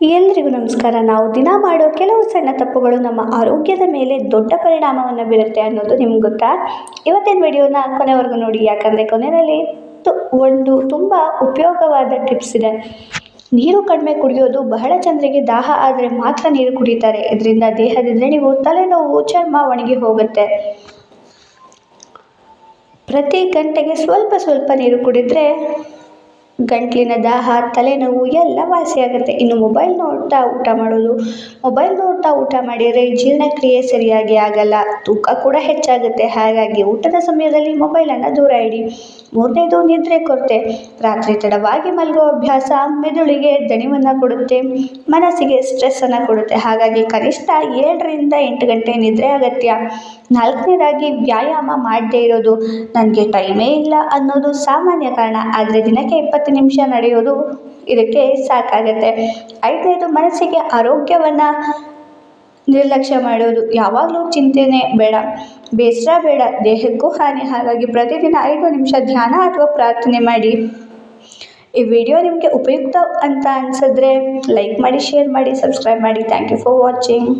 ಎಲ್ರಿಗೂ ನಮಸ್ಕಾರ. ನಾವು ದಿನ ಮಾಡೋ ಕೆಲವು ಸಣ್ಣ ತಪ್ಪುಗಳು ನಮ್ಮ ಆರೋಗ್ಯದ ಮೇಲೆ ದೊಡ್ಡ ಪರಿಣಾಮವನ್ನು ಬೀರುತ್ತೆ ಅನ್ನೋದು ನಿಮ್ಗೆ ಗೊತ್ತಾ? ಇವತ್ತಿನ ವಿಡಿಯೋನ ಕೊನೆವರೆಗೂ ನೋಡಿ. ಯಾಕಂದರೆ ಕೊನೆಯಲ್ಲಿ ತು, ಒಂದು ತುಂಬ ಉಪಯೋಗವಾದ ಟಿಪ್ಸ್ ಇದೆ. ನೀರು ಕಡಿಮೆ ಕುಡಿಯೋದು ಬಹಳ ಜನರಿಗೆ ದಾಹ ಆದರೆ ಮಾತ್ರ ನೀರು ಕುಡಿತಾರೆ. ಇದರಿಂದ ದೇಹದಿಂದ ನೀವು ತಲೆನೋವು, ಚರ್ಮ ಒಣಗಿ ಹೋಗುತ್ತೆ. ಪ್ರತಿ ಗಂಟೆಗೆ ಸ್ವಲ್ಪ ಸ್ವಲ್ಪ ನೀರು ಕುಡಿದರೆ ಗಂಟ್ಲಿನ ದಾಹ, ತಲೆನೋವು ಎಲ್ಲ ವಾಸಿಯಾಗುತ್ತೆ ಇನ್ನು ಮೊಬೈಲ್ ನೋಡ್ತಾ ಊಟ ಮಾಡೋದು, ಮೊಬೈಲ್ ನೋಡ್ತಾ ಊಟ ಮಾಡಿದರೆ ಜೀರ್ಣಕ್ರಿಯೆ ಸರಿಯಾಗಿ ಆಗಲ್ಲ. ತೂಕ ಕೂಡ ಹೆಚ್ಚಾಗುತ್ತೆ. ಹಾಗಾಗಿ ಊಟದ ಸಮಯದಲ್ಲಿ ಮೊಬೈಲನ್ನು ದೂರ ಇಡಿ. ಮೂರನೇದು ನಿದ್ರೆ ಕೊರತೆ. ರಾತ್ರಿ ತಡವಾಗಿ ಮಲಗೋ ಅಭ್ಯಾಸ ಮೆದುಳಿಗೆ ದಣಿವನ್ನು ಕೊಡುತ್ತೆ, ಮನಸ್ಸಿಗೆ ಸ್ಟ್ರೆಸ್ಸನ್ನು ಕೊಡುತ್ತೆ. ಹಾಗಾಗಿ ಕನಿಷ್ಠ ಏಳರಿಂದ ಎಂಟು ಗಂಟೆ ನಿದ್ರೆ ಅಗತ್ಯ. ನಾಲ್ಕನೇದಾಗಿ ವ್ಯಾಯಾಮ ಮಾಡದೇ ಇರೋದು. ನನಗೆ ಟೈಮೇ ಇಲ್ಲ ಅನ್ನೋದು ಸಾಮಾನ್ಯ ಕಾರಣ. ಆದರೆ ದಿನಕ್ಕೆ ಇಪ್ಪತ್ತು ನಿಮಿಷ ನಡೆಯೋದು ಇದಕ್ಕೆ ಸಾಕಾಗತ್ತೆ. ಐದನೇದು ಮನಸ್ಸಿಗೆ ಆರೋಗ್ಯವನ್ನು ನಿರ್ಲಕ್ಷ್ಯ ಮಾಡೋದು ಯಾವಾಗಲೂ ಚಿಂತೆನೇ ಬೇಡ. ಬೇಸರ ಬೇಡ. ದೇಹಕ್ಕೂ ಹಾನಿ. ಹಾಗಾಗಿ ಪ್ರತಿದಿನ ಐದು ನಿಮಿಷ ಧ್ಯಾನ ಅಥವಾ ಪ್ರಾರ್ಥನೆ ಮಾಡಿ. ಈ ವಿಡಿಯೋ ನಿಮಗೆ ಉಪಯುಕ್ತ ಅಂತ ಅನಿಸಿದ್ರೆ ಲೈಕ್ ಮಾಡಿ, ಶೇರ್ ಮಾಡಿ, ಸಬ್ಸ್ಕ್ರೈಬ್ ಮಾಡಿ. Thank you for watching.